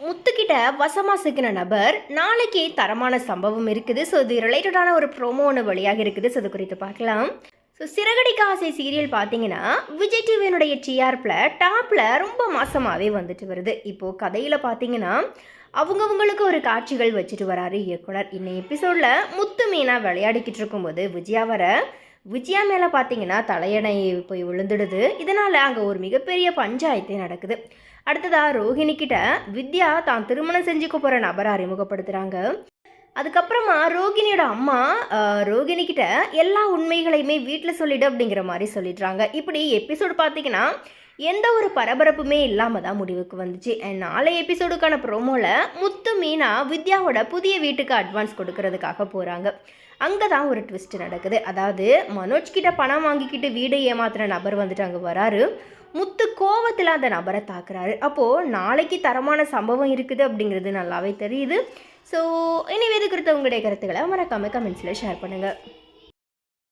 முத்துக்கிட்ட வசமாக சிக்கின நபர் நாளைக்கு தரமான சம்பவம் இருக்குது. ஸோ இது ரிலேட்டடான ஒரு ப்ரோமோ ஒன்று வழியாக இருக்குது. ஸோ அது குறித்து பார்க்கலாம். ஸோ சிறகடிக்க ஆசை சீரியல் பார்த்தீங்கன்னா விஜய் டிவியினுடைய டிஆர்பில் டாப்பில் ரொம்ப மாசமாகவே வந்துட்டு வருது. இப்போது கதையில் பார்த்தீங்கன்னா அவங்கவுங்களுக்கு ஒரு காட்சிகள் வச்சுட்டு வராரு இயக்குனர். இன்னும் எபிசோடில் முத்து மீனாக விளையாடிக்கிட்டு இருக்கும்போது விஜயா வர விஜயா மேலே பார்த்தீங்கன்னா தலையணை போய் விழுந்துடுது. இதனால் அங்கே ஒரு மிகப்பெரிய பஞ்சாயத்தே நடக்குது. அடுத்ததாக ரோஹிணி கிட்ட வித்யா தான் திருமணம் செஞ்சுக்க போகிற நபரை அறிமுகப்படுத்துகிறாங்க அதுக்கப்புறமா ரோகிணியோட அம்மா ரோகிணிக்கிட்ட எல்லா உண்மைகளையுமே வீட்டில் சொல்லிடு அப்படிங்கிற மாதிரி சொல்லிடுறாங்க. இப்படி எபிசோடு பார்த்தீங்கன்னா எந்த ஒரு பரபரப்புமே இல்லாமல் தான் முடிவுக்கு வந்துச்சு. அண்ட் நாளைய எபிசோடுக்கான ப்ரோமோவில் முத்து மீனா வித்யாவோட புதிய வீட்டுக்கு அட்வான்ஸ் கொடுக்கறதுக்காக போகிறாங்க அங்கே தான் ஒரு ட்விஸ்ட் நடக்குது. அதாவது மனோஜ் கிட்ட பணம் வாங்கிக்கிட்டு வீடை ஏமாத்துற நபர் வந்துட்டு அங்கே வராரு. முத்து கோவத்தில் அந்த நபரை தாக்குறாரு. அப்போது நாளைக்கு தரமான சம்பவம் இருக்குது அப்படிங்கிறது நல்லாவே தெரியுது. ஸோ இனி இது குறித்த உங்களுடைய கருத்துக்களை மறக்காமல் கமெண்ட்ஸில் ஷேர் பண்ணுங்கள்